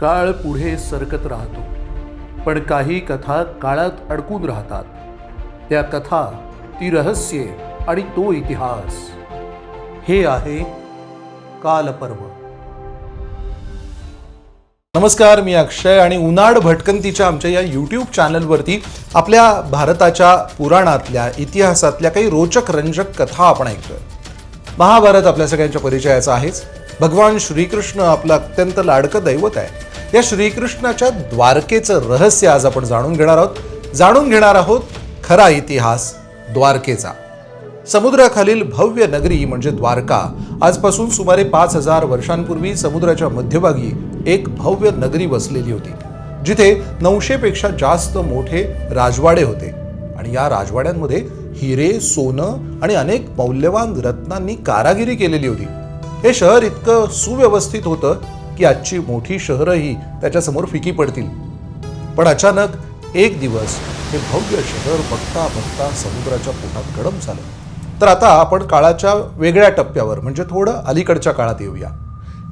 काळ पुढे सरकत राहतो. पण काही कथा काळात अडकून राहतात. त्या कथा ती रहस्ये आणि तो इतिहास. हे आहे कालपर्व. नमस्कार मी अक्षय आणि उन्हाळ भटकंतीच्या आमच्या या यूट्यूब चॅनलवरती आपल्या भारताच्या पुराणातल्या इतिहासातल्या काही रोचक रंजक कथा आपण ऐकतोय. महाभारत आपल्या सगळ्यांच्या परिचयाचा आहेच. भगवान श्रीकृष्ण आपलं अत्यंत लाडकं दैवत आहे. या श्रीकृष्णाच्या द्वारकेचं रहस्य आज आपण जाणून घेणार आहोत. जाणून घेणार आहोत खरा इतिहास द्वारकेचा. समुद्राखालील भव्य नगरी म्हणजे द्वारका. आजपासून सुमारे पाच हजार वर्षांपूर्वी समुद्राच्या मध्यभागी एक भव्य नगरी वसलेली होती जिथे नऊशेपेक्षा जास्त मोठे राजवाडे होते. आणि या राजवाड्यांमध्ये हिरे सोनं आणि अनेक मौल्यवान रत्नांनी कारागिरी केलेली होती. हे शहर इतकं सुव्यवस्थित होतं की आजची मोठी शहरही त्याच्यासमोर फिकी पडतील. पण अचानक एक दिवस हे भव्य शहर बघता बघता समुद्राच्या पोटात गडम झालं. तर आता आपण काळाच्या वेगळ्या टप्प्यावर म्हणजे थोडं अलीकडच्या काळात येऊया.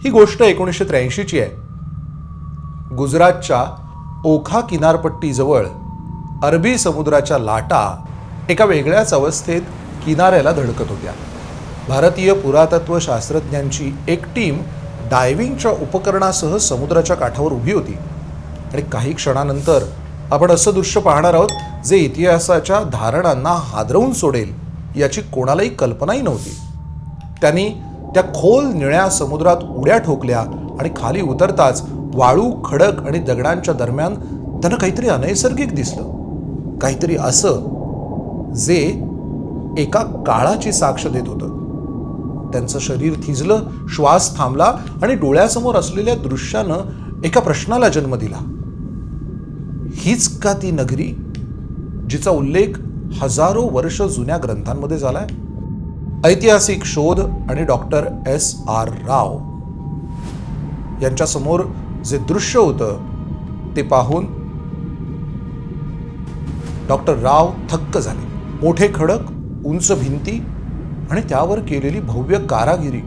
ही गोष्ट एकोणीसशे त्र्याऐंशीची आहे. गुजरातच्या ओखा किनारपट्टीजवळ अरबी समुद्राच्या लाटा एका वेगळ्याच अवस्थेत किनाऱ्याला धडकत होत्या. भारतीय पुरातत्व शास्त्रज्ञांची एक टीम डायव्हिंगच्या उपकरणासह समुद्राच्या काठावर उभी होती. आणि काही क्षणानंतर आपण असं दृश्य पाहणार आहोत जे इतिहासाच्या धारणांना हादरवून सोडेल याची कोणालाही कल्पनाही नव्हती. त्यांनी त्या खोल निळ्या समुद्रात उड्या ठोकल्या आणि खाली उतरताच वाळू खडक आणि दगडांच्या दरम्यान त्यांना काहीतरी अनैसर्गिक दिसलं. काहीतरी असं जे एका काळाची साक्ष देत होतं. त्यांचं शरीर थिजलं श्वास थांबला आणि डोळ्यासमोर असलेल्या दृश्यानं एका प्रश्नाला जन्म दिला. हीच का ती नगरी जिचा उल्लेख हजारो वर्ष जुन्या ग्रंथांमध्ये झालाय? ऐतिहासिक शोध आणि डॉक्टर एस आर राव यांच्यासमोर जे दृश्य होतं ते पाहून डॉक्टर राव थक्क झाले. मोठे खडक उंच भिंती आणि त्यावर केलेली भव्य कारागिरी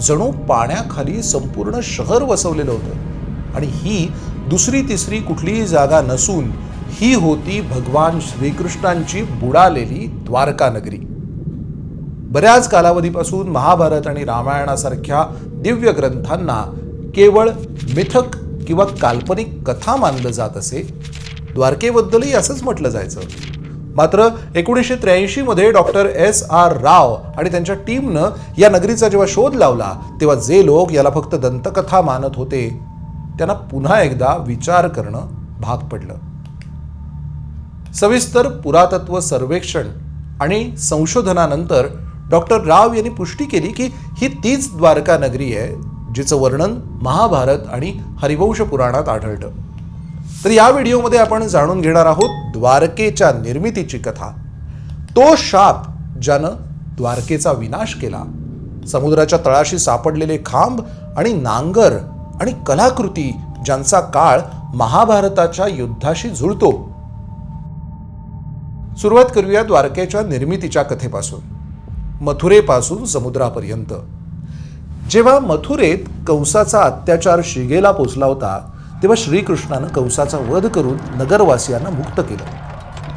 जणू पाण्याखाली संपूर्ण शहर वसवलेलं होतं. आणि ही दुसरी तिसरी कुठलीही जागा नसून ही होती भगवान श्रीकृष्णांची बुडालेली द्वारका नगरी. बऱ्याच कालावधीपासून महाभारत आणि रामायणासारख्या दिव्य ग्रंथांना केवळ मिथक किंवा काल्पनिक कथा मानलं जात असे. द्वारकेबद्दलही असंच म्हटलं जायचं. मात्र एकोणीसशे त्र्याऐंशीमध्ये डॉक्टर एस आर राव आणि त्यांच्या टीमनं या नगरीचा जेव्हा शोध लावला तेव्हा जे लोक याला फक्त दंतकथा मानत होते त्यांना पुन्हा एकदा विचार करणं भाग पडलं. सविस्तर पुरातत्व सर्वेक्षण आणि संशोधनानंतर डॉक्टर राव यांनी पुष्टी केली की ही तीच द्वारका नगरी आहे जिचं वर्णन महाभारत आणि हरिवंश पुराणात आढळतं. तर या व्हिडिओमध्ये आपण जाणून घेणार आहोत द्वारकेच्या निर्मितीची कथा. तो शाप ज्यानं द्वारकेचा विनाश केला. समुद्राच्या तळाशी सापडलेले खांब आणि नांगर आणि कलाकृती ज्यांचा काळ महाभारताच्या युद्धाशी जुळतो. सुरुवात करूया द्वारकेच्या निर्मितीच्या कथेपासून. मथुरेपासून समुद्रापर्यंत. जेव्हा मथुरेत कंसाचा अत्याचार शिगेला पोचला होता तेव्हा श्रीकृष्णानं कंसाचा वध करून नगरवासियांना मुक्त केलं.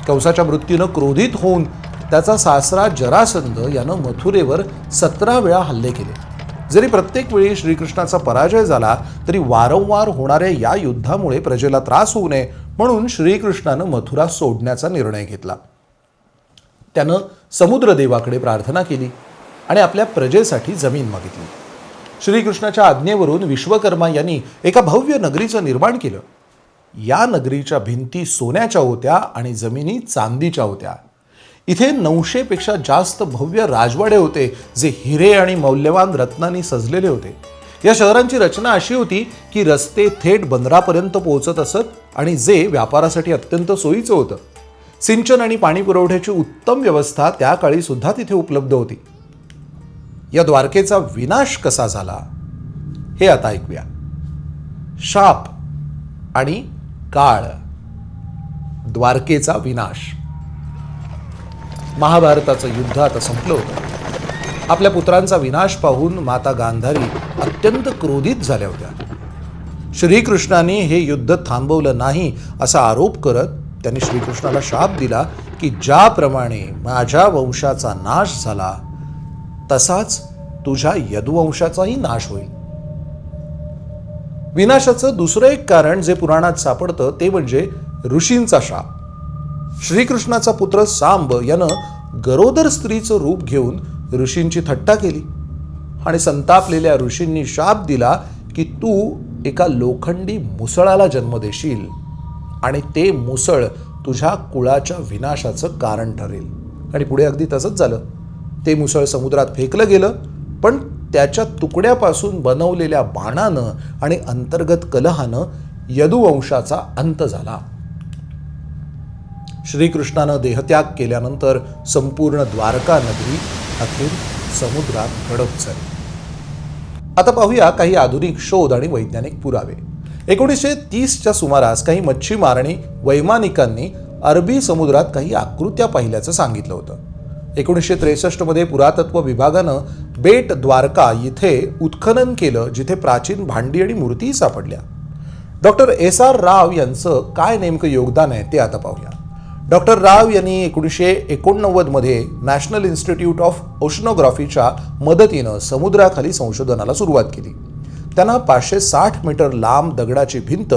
कंसाच्या मृत्यूनं क्रोधित होऊन त्याचा सासरा जरासंध यानं मथुरेवर सतरा वेळा हल्ले केले. जरी प्रत्येक वेळी श्रीकृष्णाचा पराजय झाला तरी वारंवार होणाऱ्या या युद्धामुळे प्रजेला त्रास होऊ नये म्हणून श्रीकृष्णानं मथुरा सोडण्याचा निर्णय घेतला. त्यानं समुद्रदेवाकडे प्रार्थना केली आणि आपल्या प्रजेसाठी जमीन मागितली. श्रीकृष्णाच्या आज्ञेवरून विश्वकर्मा यांनी एका भव्य नगरीचं निर्माण केलं. या नगरीच्या भिंती सोन्याच्या होत्या आणि जमिनी चांदीच्या होत्या. इथे नऊशेपेक्षा जास्त भव्य राजवाडे होते जे हिरे आणि मौल्यवान रत्नांनी सजलेले होते. या शहरांची रचना अशी होती की रस्ते थेट बंदरापर्यंत पोहोचत असत आणि जे व्यापारासाठी अत्यंत सोयीचं होतं. सिंचन आणि पाणी पुरवठ्याची उत्तम व्यवस्था त्या काळी सुद्धा तिथे उपलब्ध होती. या द्वारकेचा विनाश कसा झाला हे आता ऐकूया. शाप आणि काळ. द्वारकेचा विनाश. महाभारताचं युद्ध आता संपलं होतं. आपल्या पुत्रांचा विनाश पाहून माता गांधारी अत्यंत क्रोधित झाल्या होत्या. श्रीकृष्णाने हे युद्ध थांबवलं नाही असा आरोप करत त्यांनी श्रीकृष्णाला शाप दिला की ज्याप्रमाणे माझ्या वंशाचा नाश झाला तसाच तुझ्या यदुवंशाचाही नाश होईल. विनाशाचं दुसरं एक कारण जे पुराणात सापडतं ते म्हणजे ऋषींचा शाप. श्रीकृष्णाचा पुत्र सांब यानं गरोदर स्त्रीचं रूप घेऊन ऋषींची थट्टा केली आणि संतापलेल्या ऋषींनी शाप दिला की तू एका लोखंडी मुसळाला जन्म देशील आणि ते मुसळ तुझ्या कुळाच्या विनाशाचं कारण ठरेल. आणि पुढे अगदी तसंच झालं. ते मुसळ समुद्रात फेकलं गेलं पण त्याच्या तुकड्यापासून बनवलेल्या बाणानं आणि अंतर्गत कलहानं यदुवंशाचा अंत झाला. श्रीकृष्णानं देहत्याग केल्यानंतर संपूर्ण द्वारका नगरी अखेर समुद्रात गडप झाली. आता पाहूया काही आधुनिक शोध आणि वैज्ञानिक पुरावे. एकोणीसशे तीसच्या सुमारास काही मच्छीमार आणि वैमानिकांनी अरबी समुद्रात काही आकृत्या पाहिल्याचं सांगितलं होतं. एकोणीसशे त्रेसष्टमध्ये पुरातत्व विभागानं बेट द्वारका इथे उत्खनन केलं जिथे प्राचीन भांडी आणि मूर्ती सापडल्या. डॉक्टर एस आर राव यांचं काय नेमकं योगदान आहे ते आता पाहूया. डॉक्टर राव यांनी एकोणीसशे एकोणनव्वदमध्ये नॅशनल इन्स्टिट्यूट ऑफ ओशनोग्राफीच्या मदतीनं समुद्राखाली संशोधनाला सुरुवात केली. त्यांना पाचशे साठ मीटर लांब दगडाची भिंत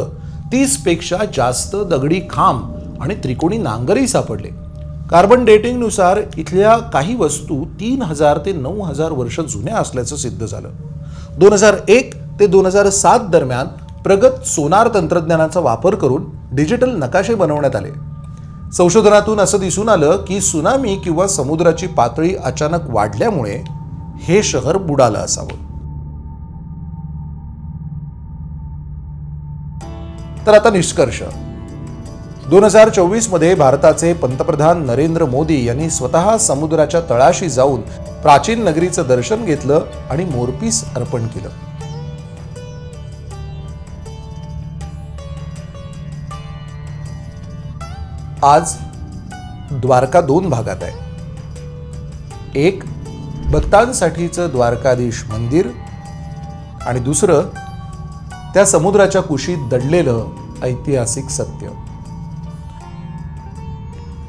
तीसपेक्षा जास्त दगडी खांब आणि त्रिकोणी नांगरही सापडले. कार्बन डेटिंगनुसार इथल्या काही वस्तू तीन हजार ते नऊ हजार वर्ष जुन्या असल्याचं सिद्ध झालं. दोन हजार एक ते दोन हजार सात दरम्यान प्रगत सोनार तंत्रज्ञानाचा वापर करून डिजिटल नकाशे बनवण्यात आले. संशोधनातून असं दिसून आलं की सुनामी किंवा समुद्राची पातळी अचानक वाढल्यामुळे हे शहर बुडालं असावं. तर आता निष्कर्ष. दोन हजार चोवीसमध्ये भारताचे पंतप्रधान नरेंद्र मोदी यांनी स्वतः समुद्राच्या तळाशी जाऊन प्राचीन नगरीचं दर्शन घेतलं आणि मोरपीस अर्पण केलं. आज द्वारका दोन भागात आहे. एक भक्तांसाठीचं द्वारकाधीश मंदिर आणि दुसरं त्या समुद्राच्या कुशीत दडलेलं ऐतिहासिक सत्य.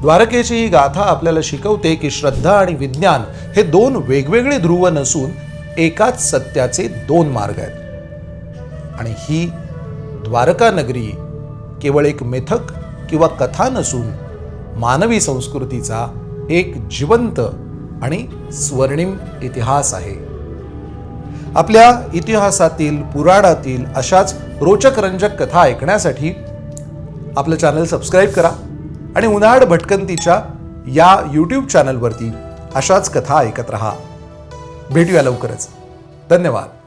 द्वारकेची ही गाथा आपल्याला शिकवते की श्रद्धा आणि विज्ञान हे दोन वेगवेगळे ध्रुव नसून एकाच सत्याचे दोन मार्ग आहेत. आणि ही द्वारका नगरी केवळ एक मेथक किंवा कथा नसून मानवी संस्कृतीचा एक जिवंत आणि स्वर्णिम इतिहास आहे. आपल्या इतिहासातील पुराणातील अशाच रोचक रंजक कथा ऐकण्यासाठी आपलं चॅनल सबस्क्राईब करा. आणि उन्हाळ भटकंतीच्या या यूट्यूब चॅनलवरती अशाच कथा ऐकत रहा. भेटूया लवकरच. धन्यवाद.